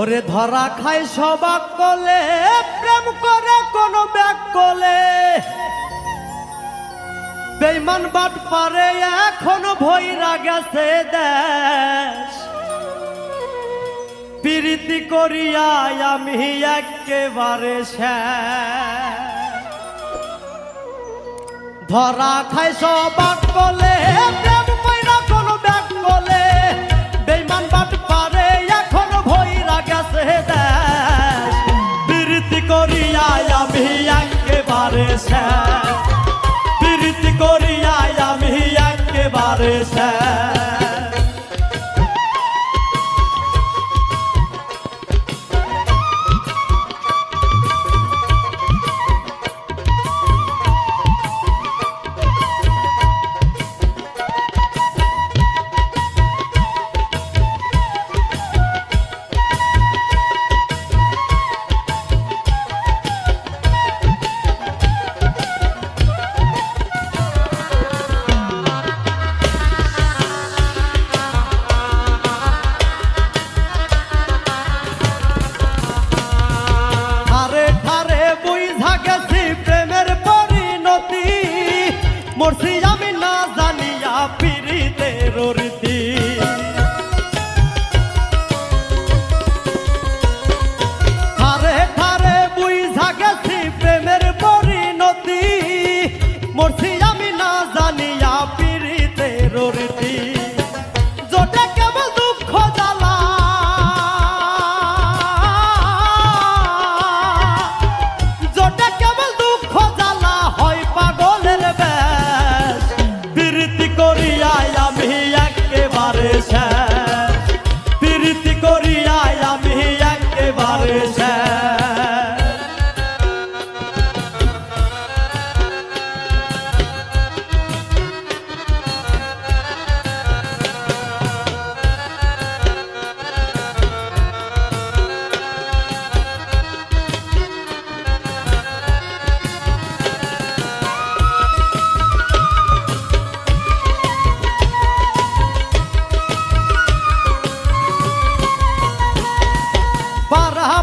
ওরে ধরা খাই সবাক কলে, প্রেম করে কোনো ব্যাগ কলে। বেইমান বাট পারে, এখনও ভৈরা গেছে দেশ। প্রীতি করিয়া আমি একেবারে ধরা খাই সবাক কলে, প্রেম God is.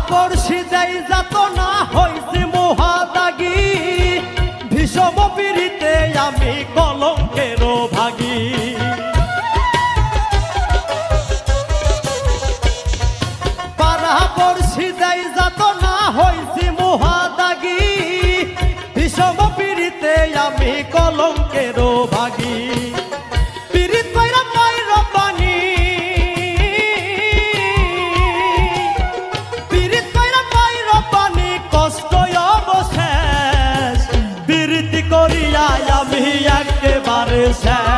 পড়শি দেই যাত না হইছি মোহাদাগি। ভীষম পিড়িতে আমি কলঙ্কেরও ভাগি। আমি কলঙ্কেরও ভাগি। inside.